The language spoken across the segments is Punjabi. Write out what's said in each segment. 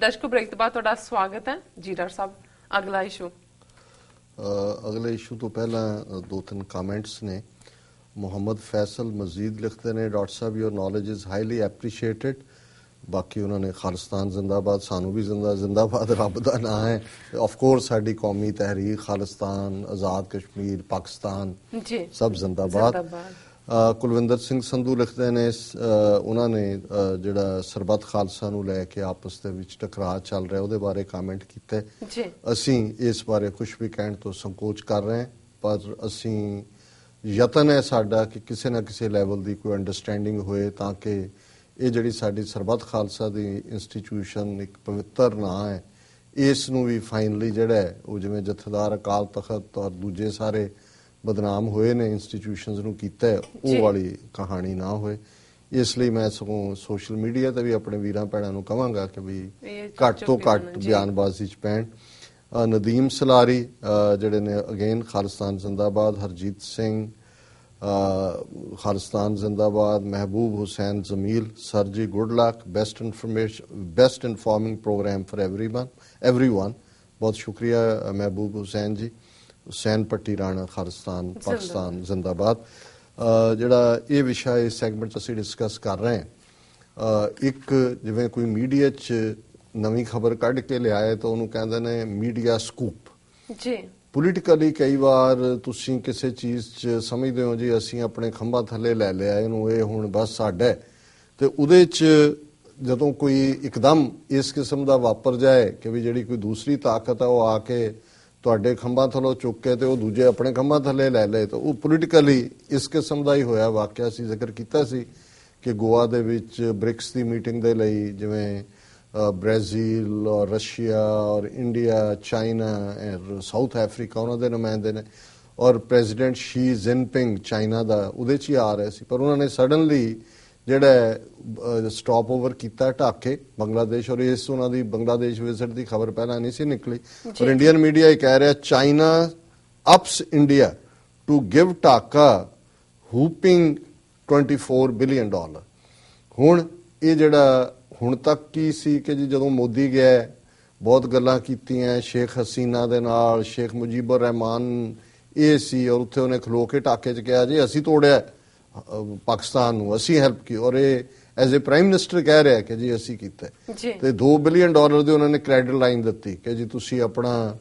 ਦਰਸ਼ਕੋ ਬ੍ਰੇਕ ਤੋਂ ਬਾਅਦ ਤੁਹਾਡਾ ਸਵਾਗਤ ਹੈ ਜੀ ਡਾਕਟਰ ਸਾਹਿਬ ਅਗਲਾ ਇਸ਼ੂ ਅ, ਅਗਲੇ ਇਸ਼ੂ ਤੋਂ ਪਹਿਲਾਂ ਅ, ਦੋ ਤਿੰਨ ਕਮੈਂਟਸ ਨੇ ਮੁਹੰਮਦ ਫੈਸਲ ਮਜ਼ੀਦ ਲਿਖਦੇ ਨੇ doctor Sahib your knowledge is highly appreciated ਬਾਕੀ ਉਹਨਾਂ ਨੇ ਖਾਲਿਸਤਾਨ ਜ਼ਿੰਦਾਬਾਦ ਸਾਨੂੰ ਵੀ ਜ਼ਿੰਦਾ ਜ਼ਿੰਦਾਬਾਦ ਰੱਬ ਦਾ ਨਾਮ ਹੈ ਆਫ ਕੋਰਸ ਸਾਡੀ ਕੌਮੀ ਤਹਿਰੀਕ ਖਾਲਿਸਤਾਨ ਆਜ਼ਾਦ ਕਸ਼ਮੀਰ ਪਾਕਿਸਤਾਨ ਜੀ ਸਭ ਜ਼ਿੰਦਾਬਾਦ ਜ਼ਿੰਦਾਬਾਦ। ਅ, ਕੁਲਵਿੰਦਰ ਸਿੰਘ ਸੰਧੂ ਲਿਖਦੇ ਨੇ ਉਹਨਾਂ ਨੇ ਜਿਹੜਾ ਸਰਬੱਤ ਖਾਲਸਾ ਨੂੰ ਲੈ ਕੇ ਆਪਸ ਦੇ ਵਿੱਚ ਟਕਰਾਅ ਚੱਲ ਰਿਹਾ ਉਹਦੇ ਬਾਰੇ ਕਮੈਂਟ ਕੀਤੇ। ਜੀ। ਅਸੀਂ ਇਸ ਬਾਰੇ ਕੁਝ ਵੀ ਕਹਿਣ ਤੋਂ ਸੰਕੋਚ ਕਰ ਰਹੇ ਹਾਂ ਪਰ ਅਸੀਂ ਯਤਨ ਹੈ ਸਾਡਾ ਕਿ ਕਿਸੇ ਨਾ ਕਿਸੇ ਲੈਵਲ ਦੀ ਕੋਈ ਅੰਡਰਸਟੈਂਡਿੰਗ ਹੋਏ ਤਾਂ ਕਿ ਇਹ ਜਿਹੜੀ ਸਾਡੀ ਸਰਬੱਤ ਖਾਲਸਾ ਦੀ ਇੰਸਟੀਟਿਊਸ਼ਨ ਇੱਕ ਪਵਿੱਤਰ ਨਾਂ ਹੈ ਇਸ ਨੂੰ ਵੀ ਫਾਈਨਲੀ ਜਿਹੜਾ ਉਹ ਜਿਵੇਂ ਜਥੇਦਾਰ ਅਕਾਲ ਤਖਤ ਔਰ ਦੂਜੇ ਸਾਰੇ ਬਦਨਾਮ ਹੋਏ ਨੇ ਇੰਸਟੀਟਿਊਸ਼ਨਸ ਨੂੰ ਕੀਤਾ ਉਹ ਵਾਲੀ ਕਹਾਣੀ ਨਾ ਹੋਏ। ਇਸ ਲਈ ਮੈਂ ਸਗੋਂ ਸੋਸ਼ਲ ਮੀਡੀਆ ਤੇ ਵੀ ਆਪਣੇ ਵੀਰਾਂ ਭੈਣਾਂ ਨੂੰ ਕਹਾਂਗਾ ਕਿ ਵੀ ਘੱਟ ਤੋਂ ਘੱਟ ਬਿਆਨਬਾਜ਼ੀ ਚ ਪੈਣ। ਨਦੀਮ ਸਲਾਰੀ ਜਿਹੜੇ ਨੇ ਅਗੇਨ ਖਾਲਸਤਾਨ ਜ਼ਿੰਦਾਬਾਦ ਹਰਜੀਤ ਸਿੰਘ ਖਾਲਿਸਤਾਨ ਜ਼ਿੰਦਾਬਾਦ Mehboob Hussain Jameel sir ji good luck best information best informing programme for everyone everyone ਬਹੁਤ ਸ਼ੁਕਰੀਆ ਮਹਿਬੂਬ ਹੁਸੈਨ ਜੀ। ਹੁਸੈਨ ਪੱਟੀ ਰਾਣਾ ਖਾਲਿਸਤਾਨ ਪਾਕਿਸਤਾਨ ਜ਼ਿੰਦਾਬਾਦ। ਜਿਹੜਾ ਇਹ ਵਿਸ਼ਾ ਇਸ ਸੈਗਮੈਂਟ 'ਚ ਅਸੀਂ ਡਿਸਕਸ ਕਰ ਰਹੇ ਹਾਂ ਇੱਕ ਜਿਵੇਂ ਕੋਈ ਮੀਡੀਆ 'ਚ ਨਵੀਂ ਖਬਰ ਕੱਢ ਕੇ ਲਿਆਏ ਤਾਂ ਉਹਨੂੰ ਕਹਿੰਦੇ ਨੇ ਮੀਡੀਆ ਸਕੂਪ। ਜੀ। ਪੋਲੀਟੀਕਲੀ ਕਈ ਵਾਰ ਤੁਸੀਂ ਕਿਸੇ ਚੀਜ਼ 'ਚ ਸਮਝਦੇ ਹੋ ਜੀ ਅਸੀਂ ਆਪਣੇ ਖੰਭਾਂ ਥੱਲੇ ਲੈ ਲਿਆ ਇਹਨੂੰ ਇਹ ਹੁਣ ਬਸ ਸਾਡਾ। ਤੇ ਉਹਦੇ 'ਚ ਜਦੋਂ ਕੋਈ ਇੱਕਦਮ ਇਸ ਕਿਸਮ ਦਾ ਵਾਪਰ ਜਾਏ ਕਿ ਵੀ ਜਿਹੜੀ ਕੋਈ ਦੂਸਰੀ ਤਾਕਤ ਹੈ ਉਹ ਆ ਕੇ ਤੁਹਾਡੇ ਖੰਭਾਂ ਥੱਲੋਂ ਚੁੱਕ ਕੇ ਤੇ ਉਹ ਦੂਜੇ ਆਪਣੇ ਖੰਭਾਂ ਥੱਲੇ ਲੈ ਲਏ ਤਾਂ ਉਹ ਪੋਲੀਟੀਕਲੀ ਇਸ ਕਿਸਮ ਦਾ ਹੀ ਹੋਇਆ, ਵਾਕਿਆ ਸੀ, ਜ਼ਿਕਰ ਕੀਤਾ ਸੀ ਕਿ ਗੋਆ ਦੇ ਵਿੱਚ ਬ੍ਰਿਕਸ ਦੀ ਮੀਟਿੰਗ ਦੇ ਲਈ ਜਿਵੇਂ ਬ੍ਰਾਜ਼ੀਲ ਔਰ ਰਸ਼ੀਆ ਔਰ ਇੰਡੀਆ, ਚਾਈਨਾ ਔਰ ਸਾਊਥ ਅਫਰੀਕਾ ਉਹਨਾਂ ਦੇ ਨੁਮਾਇੰਦੇ ਨੇ ਔਰ ਪ੍ਰੈਜ਼ੀਡੈਂਟ ਸ਼ੀ ਜਿਨਪਿੰਗ ਚਾਈਨਾ ਦਾ ਉਹਦੇ 'ਚ ਹੀ ਆ ਰਿਹਾ ਸੀ, ਪਰ ਉਹਨਾਂ ਨੇ ਸਡਨਲੀ ਜਿਹੜਾ ਸਟਾਪ ਓਵਰ ਕੀਤਾ ਢਾਕੇ ਬੰਗਲਾਦੇਸ਼ ਔਰ ਇਸ ਉਹਨਾਂ ਦੀ ਬੰਗਲਾਦੇਸ਼ ਵਿਜ਼ਿਟ ਦੀ ਖਬਰ ਪਹਿਲਾਂ ਨਹੀਂ ਸੀ ਨਿਕਲੀ। ਔਰ ਇੰਡੀਅਨ ਮੀਡੀਆ ਇਹ ਕਹਿ ਰਿਹਾ China ups India to give Dhaka whopping 24 billion dollar ਹੁਣ ਇਹ ਜਿਹੜਾ ਹੁਣ ਤੱਕ ਕੀ ਸੀ ਕਿ ਜੀ ਜਦੋਂ ਮੋਦੀ ਗਿਆ ਬਹੁਤ ਗੱਲਾਂ ਕੀਤੀਆਂ ਸ਼ੇਖ ਹਸੀਨਾ ਦੇ ਨਾਲ ਸ਼ੇਖ ਮੁਜੀਬੁਰ ਰਹਿਮਾਨ ਇਹ ਸੀ ਔਰ ਉੱਥੇ ਉਹਨੇ ਖਲੋ ਕੇ ਟਾਕੇ 'ਚ ਕਿਹਾ ਜੀ ਅਸੀਂ ਤੋੜਿਆ। ਪਾਕਿਸਤਾਨ ਨੂੰ ਅਸੀਂ ਹੈਲਪ ਕੀ ਔਰ ਇਹ ਐਜ਼ ਅ ਪ੍ਰਾਈਮ ਮਿਨਿਸਟਰ ਕਹਿ ਰਿਹਾ ਕਿ ਜੀ ਅਸੀਂ ਕੀਤਾ ਹੈ। ਤੇ 2 ਬਿਲੀਅਨ ਡਾਲਰ ਦੇ ਉਹਨਾਂ ਨੇ ਕ੍ਰੈਡਿਟ ਲਾਈਨ ਦਿੱਤੀ ਕਿ ਜੀ ਤੁਸੀਂ ਆਪਣਾ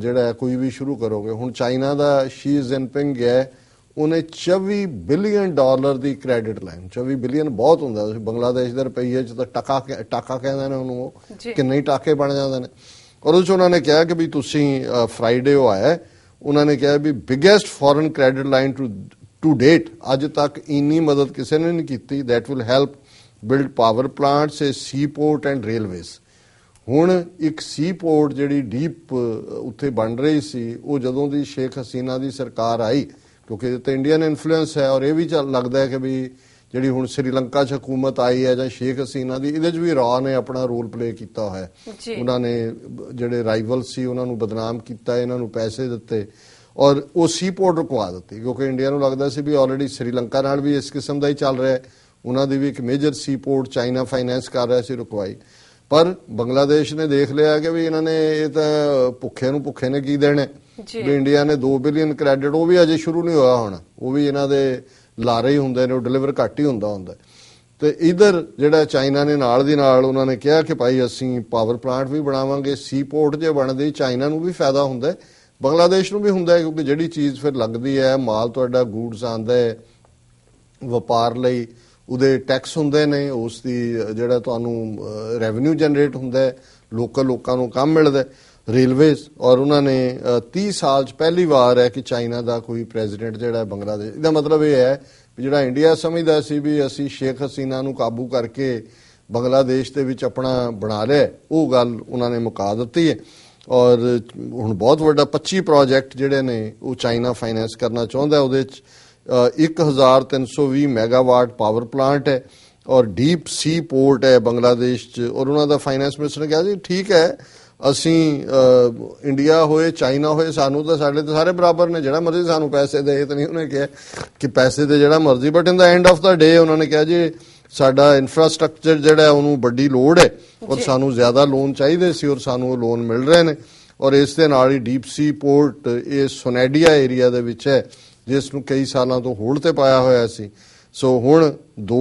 ਜਿਹੜਾ ਹੈ ਕੋਈ ਵੀ ਸ਼ੁਰੂ ਕਰੋਗੇ। ਹੁਣ ਚਾਈਨਾ ਦਾ ਸ਼ੀ ਜਿਨਪਿੰਗ ਗਿਆ ਹੈ, ਉਹਨੇ 24 ਬਿਲੀਅਨ ਡਾਲਰ ਦੀ ਕ੍ਰੈਡਿਟ ਲਾਈਨ 24 ਬਿਲੀਅਨ ਬਹੁਤ ਹੁੰਦਾ। ਤੁਸੀਂ ਬੰਗਲਾਦੇਸ਼ ਦੇ ਰੁਪਈਏ ਚ ਤਾਂ ਟਕਾ ਟਾਕਾ ਕਹਿੰਦੇ ਨੇ ਉਹਨੂੰ। ਕਿੰਨੇ ਹੀ ਟਾਕੇ ਬਣ ਜਾਂਦੇ ਨੇ। ਔਰ ਉਸ 'ਚ ਉਹਨਾਂ ਨੇ ਕਿਹਾ ਕਿ ਵੀ ਤੁਸੀਂ ਫਰਾਈਡੇ ਉਹ ਆਇਆ ਹੈ, ਉਹਨਾਂ ਨੇ ਕਿਹਾ ਵੀ biggest foreign credit line to to date ਅੱਜ ਤੱਕ ਇੰਨੀ ਮਦਦ ਕਿਸੇ ਨੇ ਨਹੀਂ ਕੀਤੀ that will help build power plants a seaport and railways. ਹੁਣ ਇੱਕ ਸੀਪੋਰਟ ਜਿਹੜੀ ਡੀਪ ਉੱਥੇ ਬਣ ਰਹੀ ਸੀ ਉਹ ਜਦੋਂ ਦੀ ਸ਼ੇਖ ਹਸੀਨਾ ਦੀ ਸਰਕਾਰ ਆਈ ਕਿਉਂਕਿ ਇਹ ਤਾਂ ਇੰਡੀਅਨ ਇਨਫਲੂਐਂਸ ਹੈ ਔਰ ਇਹ ਵੀ ਲੱਗਦਾ ਹੈ ਕਿ ਵੀ ਜਿਹੜੀ ਹੁਣ ਸ੍ਰੀਲੰਕਾ 'ਚ ਹਕੂਮਤ ਆਈ ਹੈ ਜਾਂ ਸ਼ੇਖ ਹਸੀਨਾ ਦੀ ਇਹਦੇ 'ਚ ਵੀ ਰਾ ਨੇ ਆਪਣਾ ਰੋਲ ਪਲੇ ਕੀਤਾ ਹੋਇਆ। ਉਹਨਾਂ ਨੇ ਜਿਹੜੇ ਰਾਈਵਲ ਸੀ ਉਹਨਾਂ ਨੂੰ ਬਦਨਾਮ ਕੀਤਾ ਇਹਨਾਂ ਨੂੰ ਪੈਸੇ ਦਿੱਤੇ। ਔਰ ਉਹ ਸੀਪੋਰਟ ਰੁਕਵਾ ਦਿੱਤੀ ਕਿਉਂਕਿ ਇੰਡੀਆ ਨੂੰ ਲੱਗਦਾ ਸੀ ਵੀ ਆਲਰੇਡੀ ਸ੍ਰੀਲੰਕਾ ਨਾਲ ਵੀ ਇਸ ਕਿਸਮ ਦਾ ਹੀ ਚੱਲ ਰਿਹਾ ਹੈ। ਉਹਨਾਂ ਦੀ ਵੀ ਇੱਕ ਮੇਜਰ ਸੀਪੋਰਟ ਚਾਈਨਾ ਫਾਈਨੈਂਸ ਕਰ ਰਿਹਾ ਸੀ ਰੁਕਵਾਈ। ਪਰ ਬੰਗਲਾਦੇਸ਼ ਨੇ ਦੇਖ ਲਿਆ ਕਿ ਵੀ ਇਹਨਾਂ ਨੇ ਇਹ ਤਾਂ ਭੁੱਖੇ ਨੂੰ ਭੁੱਖੇ ਨੇ ਕੀ ਦੇਣੇ। ਵੀ ਇੰਡੀਆ ਨੇ 2 ਬਿਲੀਅਨ ਕ੍ਰੈਡਿਟ ਉਹ ਵੀ ਅਜੇ ਸ਼ੁਰੂ ਨਹੀਂ ਹੋਇਆ ਹੋਣਾ। ਉਹ ਵੀ ਇਹਨਾਂ ਦੇ ਲਾਰੇ ਹੀ ਹੁੰਦੇ ਨੇ ਉਹ ਡਿਲੀਵਰ ਘੱਟ ਹੀ ਹੁੰਦਾ ਹੁੰਦਾ ਤੇ ਇਧਰ ਜਿਹੜਾ ਚਾਈਨਾ ਨੇ ਨਾਲ ਦੀ ਨਾਲ ਉਹਨਾਂ ਨੇ ਕਿਹਾ ਕਿ ਭਾਈ ਅਸੀਂ ਪਾਵਰ ਪਲਾਂਟ ਵੀ ਬਣਾਵਾਂਗੇ ਸੀਪੋਰਟ ਜੇ ਬਣਦੇ ਚਾਈਨਾ ਨੂੰ ਵੀ ਫਾਇਦਾ ਹੁੰਦਾ ਹੈ। ਬੰਗਲਾਦੇਸ਼ ਨੂੰ ਵੀ ਹੁੰਦਾ ਹੈ ਕਿਉਂਕਿ ਜਿਹੜੀ ਚੀਜ਼ ਫਿਰ ਲੱਗਦੀ ਹੈ ਮਾਲ ਤੁਹਾਡਾ ਗੂਡਸ ਆਂਦਾ ਹੈ ਵਪਾਰ ਲਈ ਉਹਦੇ ਟੈਕਸ ਹੁੰਦੇ ਨੇ ਉਸ ਦੀ ਜਿਹੜਾ ਤੁਹਾਨੂੰ ਰੈਵਨਿਊ ਜਨਰੇਟ ਹੁੰਦਾ ਹੈ ਲੋਕਲ ਲੋਕਾਂ ਨੂੰ ਕੰਮ ਮਿਲਦਾ ਰੇਲਵੇਜ਼ ਔਰ ਉਹਨਾਂ ਨੇ ਅ, 30 ਸਾਲ ਚ ਪਹਿਲੀ ਵਾਰ ਹੈ ਕਿ ਚਾਈਨਾ ਦਾ ਕੋਈ ਪ੍ਰੈਜ਼ੀਡੈਂਟ ਜਿਹੜਾ ਬੰਗਲਾਦੇਸ਼ ਇਹਦਾ ਮਤਲਬ ਇਹ ਹੈ ਵੀ ਜਿਹੜਾ ਇੰਡੀਆ ਸਮਝਦਾ ਸੀ ਵੀ ਅਸੀਂ ਸ਼ੇਖ ਹਸੀਨਾ ਨੂੰ ਕਾਬੂ ਕਰਕੇ ਬੰਗਲਾਦੇਸ਼ ਦੇ ਵਿੱਚ ਆਪਣਾ ਬਣਾ ਲਿਆ ਉਹ ਗੱਲ ਉਹਨਾਂ ਨੇ ਮੁਕਾ ਦਿੱਤੀ ਹੈ। ਔਰ ਹੁਣ ਬਹੁਤ ਵੱਡਾ 25 ਪ੍ਰੋਜੈਕਟ ਜਿਹੜੇ ਨੇ ਉਹ ਚਾਈਨਾ ਫਾਈਨੈਂਸ ਕਰਨਾ ਚਾਹੁੰਦਾ ਉਹਦੇ ਚ ਅ, 1320 ਮੈਗਾਵਾਟ ਪਾਵਰ ਪਲਾਂਟ ਹੈ ਔਰ ਡੀਪ ਸੀ ਪੋਰਟ ਹੈ ਬੰਗਲਾਦੇਸ਼ ਚ ਔਰ ਉਹਨਾਂ ਦਾ ਫਾਈਨੈਂਸ ਮਿਨਿਸਟਰ ਨੇ ਕਿਹਾ ਜੀ ਠੀਕ ਹੈ ਅਸੀਂ ਇੰਡੀਆ ਹੋਏ ਚਾਈਨਾ ਹੋਏ ਸਾਨੂੰ ਤਾਂ ਸਾਡੇ ਤੇ ਸਾਰੇ ਬਰਾਬਰ ਨੇ ਜਿਹੜਾ ਮਰਜ਼ੀ ਸਾਨੂੰ ਪੈਸੇ ਦੇ ਇਹ ਤਾਂ ਨਹੀਂ ਉਹਨੇ ਕਿਹਾ ਕਿ ਪੈਸੇ ਦੇ ਜਿਹੜਾ ਮਰਜ਼ੀ but in the end of the day ਉਹਨਾਂ ਨੇ ਕਿਹਾ ਜੀ ਸਾਡਾ ਇਨਫਰਾਸਟ੍ਰਕਚਰ ਜਿਹੜਾ ਉਹਨੂੰ ਵੱਡੀ ਲੋੜ ਹੈ ਔਰ। ਸਾਨੂੰ ਜ਼ਿਆਦਾ ਲੋਨ ਚਾਹੀਦੇ ਸੀ ਔਰ ਸਾਨੂੰ ਉਹ ਲੋਨ ਮਿਲ ਰਹੇ ਨੇ ਔਰ ਇਸ ਦੇ ਨਾਲ ਹੀ ਡੀਪ ਸੀ ਪੋਰਟ ਇਹ ਸੋਨੈਡੀਆ ਏਰੀਆ ਦੇ ਵਿੱਚ ਹੈ ਜਿਸ ਨੂੰ ਕਈ ਸਾਲਾਂ ਤੋਂ ਹੋਲਡ ਤੇ ਪਾਇਆ ਹੋਇਆ ਸੀ ਸੋ ਹੁਣ 2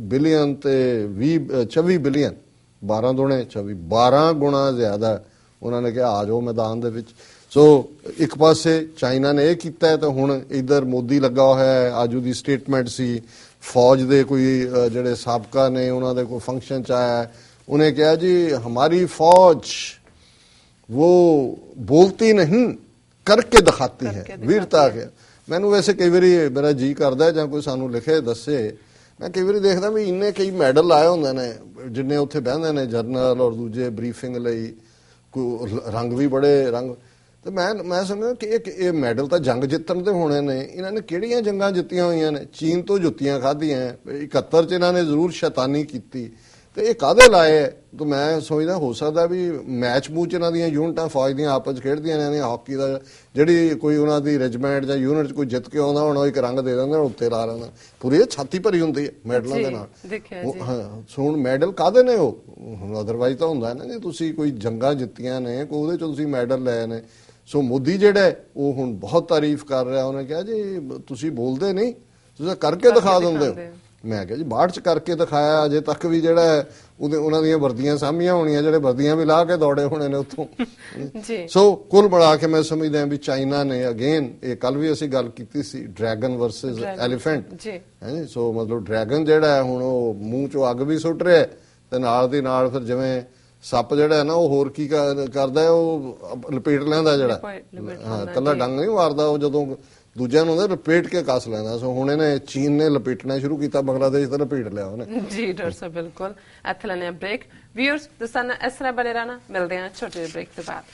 ਬਿਲੀਅਨ ਤੇ 20 ਅ, 24 ਬਿਲੀਅਨ 12 ਦੁਣੇ 24 12 ਗੁਣਾ ਜ਼ਿਆਦਾ ਉਹਨਾਂ ਨੇ ਕਿਹਾ ਆ ਜਾਓ ਮੈਦਾਨ ਦੇ ਵਿੱਚ ਸੋ ਇੱਕ ਪਾਸੇ ਚਾਈਨਾ ਨੇ ਇਹ ਕੀਤਾ ਤਾਂ ਹੁਣ ਇਧਰ ਮੋਦੀ ਲੱਗਾ ਹੋਇਆ ਹੈ ਆਜੂ ਦੀ ਸਟੇਟਮੈਂਟ ਸੀ ਫੌਜ ਦੇ ਕੋਈ ਜਿਹੜੇ ਸਾਬਕਾ ਨੇ ਉਹਨਾਂ ਦੇ ਕੋਈ ਫੰਕਸ਼ਨ ਚ ਆਇਆ ਉਹਨੇ ਕਿਹਾ ਜੀ ਹਮਾਰੀ ਫੌਜ ਉਹ ਬੋਲਤੀ ਨਹੀਂ ਕਰਕੇ ਦਿਖਾਤੀ ਹੈ ਵੀਰਤਾ ਹੈ ਮੈਨੂੰ ਵੈਸੇ ਕਈ ਵਾਰੀ ਮੇਰਾ ਜੀ ਕਰਦਾ ਜਾਂ ਕੋਈ ਸਾਨੂੰ ਲਿਖੇ ਦੱਸੇ। ਮੈਂ ਕਈ ਵਾਰੀ ਦੇਖਦਾ ਵੀ ਇੰਨੇ ਕਈ ਮੈਡਲ ਲਾਏ ਹੁੰਦੇ ਨੇ ਜਿੰਨੇ ਉੱਥੇ ਬਹਿੰਦੇ ਨੇ ਜਰਨਲ ਔਰ ਦੂਜੇ ਬਰੀਫਿੰਗ ਲਈ ਕੋਈ ਰੰਗ ਵੀ ਬੜੇ ਰੰਗ ਤੇ ਮੈਂ ਮੈਂ ਸਮਝਦਾ ਕਿ ਇਹ ਇਹ ਮੈਡਲ ਤਾਂ ਜੰਗ ਜਿੱਤਣ ਦੇ ਹੋਣੇ ਨੇ। ਇਹਨਾਂ ਨੇ ਕਿਹੜੀਆਂ ਜੰਗਾਂ ਜਿੱਤੀਆਂ ਹੋਈਆਂ ਨੇ? ਚੀਨ ਤੋਂ ਜੁੱਤੀਆਂ ਖਾਧੀਆਂ 71 ਚ ਇਹਨਾਂ ਨੇ ਜ਼ਰੂਰ ਸ਼ੈਤਾਨੀ ਕੀਤੀ। ਤੇ ਇਹ ਕਾਦੇ ਲਾਏ? ਤਾਂ ਮੈਂ ਸੋਚਦਾ ਹੋ ਸਕਦਾ ਵੀ ਮੈਚ ਮੂਚ ਇਹਨਾਂ ਦੀਆਂ ਯੂਨਿਟਾਂ ਫੌਜ ਦੀਆਂ ਆਪਸ 'ਚ ਖੇਡਦੀਆਂ ਨੇ ਹਾਕੀ ਦਾ ਜਿਹੜੀ ਕੋਈ ਉਹਨਾਂ ਦੀ ਰੈਜੀਮੈਂਟ ਜਾਂ ਯੂਨਿਟ 'ਚ ਕੋਈ ਜਿੱਤ ਕੇ ਆਉਂਦਾ ਹੋਣਾ ਉਹ ਇੱਕ ਰੰਗ ਦੇ ਦਿੰਦੇ ਉੱਤੇ ਲਾ ਲੈਂਦਾ। ਪੂਰੀ ਇਹ ਛਾਤੀ ਭਰੀ ਹੁੰਦੀ ਹੈ ਮੈਡਲਾਂ ਦੇ ਨਾਲ। ਦੇਖਿਆ ਉਹ- ਜੀ। ਹਾਂ ਸੋ ਹੁਣ ਮੈਡਲ ਕਾਦੇ ਨੇ ਉਹ? ਹੁਣ ਅਦਰਵਾਈਜ਼ ਤਾਂ ਹੁੰਦਾ ਨਾ ਜੇ ਤੁਸੀਂ ਕੋਈ ਜੰਗਾਂ ਜਿੱਤੀਆਂ ਨੇ ਕੋਈ ਉਹਦੇ 'ਚੋਂ ਤੁਸੀਂ ਮੈਡਲ ਲਏ ਨੇ ਸੋ ਮੋਦੀ ਜਿਹੜਾ ਉਹ ਹੁਣ ਬਹੁਤ ਤਾਰੀਫ ਕਰ ਰਿਹਾ ਉਹਨੇ ਕਿਹਾ ਜੀ ਤੁਸੀਂ ਬੋਲਦੇ ਨਹੀਂ ਤੁਸੀਂ ਕਰਕੇ ਦਿਖਾ ਦਿੰਦੇ ਹੋ। ਮੈਂ ਕਿਹਾ ਜੀ ਬਾਹਰ ਚ ਕਰਕੇ ਦਿਖਾਇਆ ਅਜੇ ਤੱਕ ਵੀ ਜਿਹੜਾ ਉਹਦੇ ਉਹਨਾਂ ਦੀਆਂ ਵਰਦੀਆਂ ਸਾਹਮੀਆਂ ਹੋਣੀਆਂ ਜਿਹੜੇ ਵਰਦੀਆਂ ਵੀ ਲਾ ਕੇ ਦੌੜੇ ਹੋਣੇ ਨੇ ਉੱਥੋਂ ਜੀ ਸੋ ਕੁੱਲ ਮਿਲਾ ਕੇ ਮੈਂ ਸਮਝਦਾ ਵੀ ਚਾਈਨਾ ਨੇ ਅਗੇਨ ਇਹ ਕੱਲ ਵੀ ਅਸੀਂ ਗੱਲ ਕੀਤੀ ਸੀ ਡਰੈਗਨ ਵਰਸਸ ਐਲੀਫੈਂਟ ਜੀ। ਹੈ ਸੋ ਮਤਲਬ ਡਰੈਗਨ ਜਿਹੜਾ ਹੈ ਹੁਣ ਉਹ ਮੂੰਹ ਚੋਂ ਅੱਗ ਵੀ ਸੁੱਟ ਰਿਹਾ ਤੇ ਨਾਲ ਦੀ ਨਾਲ ਫਿਰ ਜਿਵੇਂ ਸੱਪ ਜਿਹੜਾ ਹੈ ਨਾ ਉਹ ਹੋਰ ਕੀ ਕਰ- ਕਰਦਾ ਹੈ ਉਹ ਲਪੇਟ ਲੈਂਦਾ ਜਿਹੜਾ। ਹਾਂ ਕੱਲਾ। ਡੰਗ ਨਹੀਂ ਮਾਰਦਾ ਉਹ ਜਦੋਂ ਦੂਜਿਆਂ ਨੂੰ ਹੁੰਦਾ ਲਪੇਟ ਕੇ ਕੱਸ ਲੈਂਦਾ। ਸੋ ਹੁਣ ਇਹਨੇ ਚੀਨ ਨੇ ਲਪੇਟਣਾ ਸ਼ੁਰੂ ਕੀਤਾ ਬੰਗਲਾਦੇਸ਼ ਤਾਂ ਲਪੇਟ ਲਿਆ ਉਹਨੇ। ਜੀ ਡਾਕਟਰ ਸਾਹਿਬ ਬਿਲਕੁਲ। ਇੱਥੇ ਲੈਣੇ ਬ੍ਰੇਕ ਵੀਅਰਸ ਦਸਾਨਾ ਇਸ ਤਰ੍ਹਾਂ ਬਣੇ ਰਹਿਣਾ। ਮਿਲਦੇ ਹਾਂ ਛੋਟੇ ਬ੍ਰੇਕ ਤੋਂ ਬਾਅਦ।